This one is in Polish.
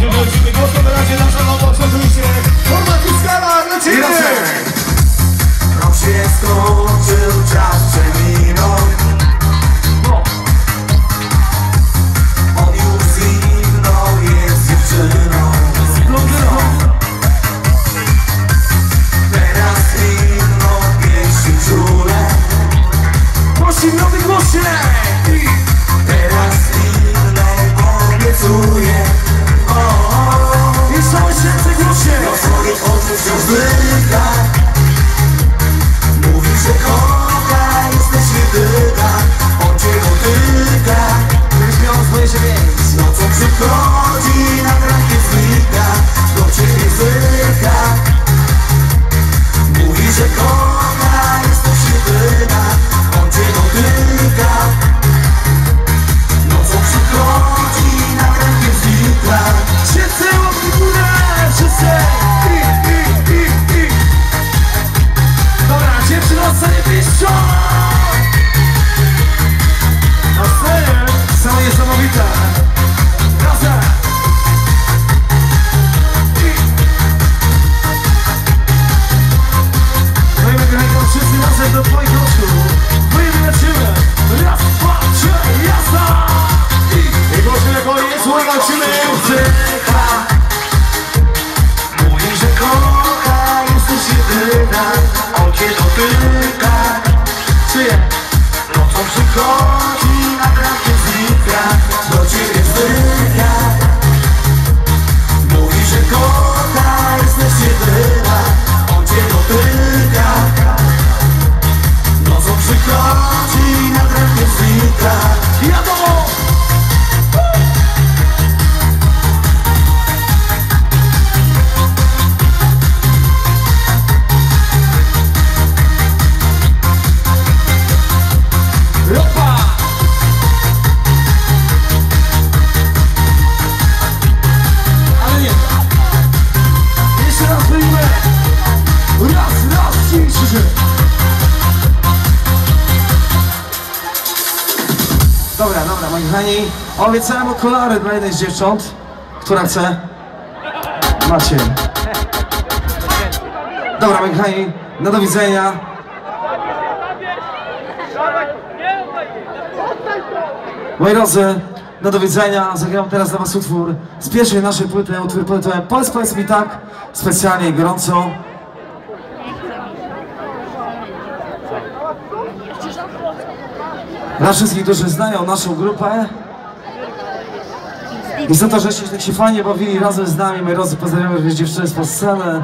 razie wrócimy, głos to na razie nasza nowa, oczywiście Formacji Skala, lecimy! Rok się skończył, czas wciąż zbyka Mówi, że kocha, Yeah. Dobra, dobra, moi kochani. Obiecałem okulary dla jednej z dziewcząt, która chce. Macie. Dobra, moi kochani, no do widzenia. Moi drodzy, no do widzenia. Zagram teraz dla was utwór z pierwszej naszej płyty, utwór tytułem Powiedz, powiedz mi tak, specjalnie gorąco. Dla wszystkich, którzy znają naszą grupę i za to, żeście tak się fajnie bawili razem z nami, moi drodzy, pozdrawiamy również dziewczyny z sceny.